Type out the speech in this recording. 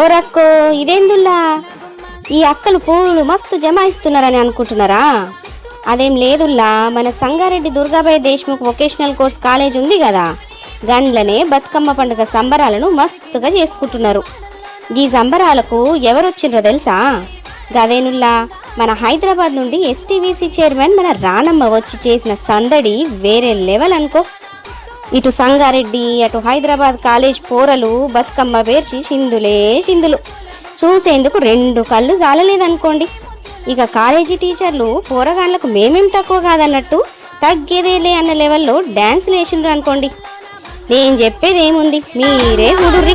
ఓ రక్కో ఇదేందుల్లా? ఈ అక్కలు పూలు మస్తు జమాయిస్తున్నారని అనుకుంటున్నారా? అదేం లేదుల్లా మన Sangareddy Durgabai Deshmukh vocational course college ఉంది కదా గండ్లనే బతుకమ్మ పండుగ సంబరాలను మస్తుగా చేసుకుంటున్నారు. ఈ సంబరాలకు ఎవరొచ్చిండ్రో తెలుసా? గదేనుల్లా మన హైదరాబాద్ నుండి ఎస్టీవీసీ చైర్మన్ మన రానమ్మ వచ్చి చేసిన సందడి వేరే లెవెల్ అనుకో. ఇటు సంగారెడ్డి అటు హైదరాబాద్ కాలేజ్ పోరలు బతుకమ్మ పేర్చి సింధులే సింధులు. చూసేందుకు రెండు కళ్ళు చాలలేదనుకోండి ఇక కాలేజీ టీచర్లు పోరగాళ్ళకు మేమేం తక్కువ కాదన్నట్టు తగ్గేదేలే అన్న లెవెల్లో డ్యాన్స్ వేసిండ్రు అనుకోండి నేను చెప్పేది ఏముంది మీరే చూడుర్రి.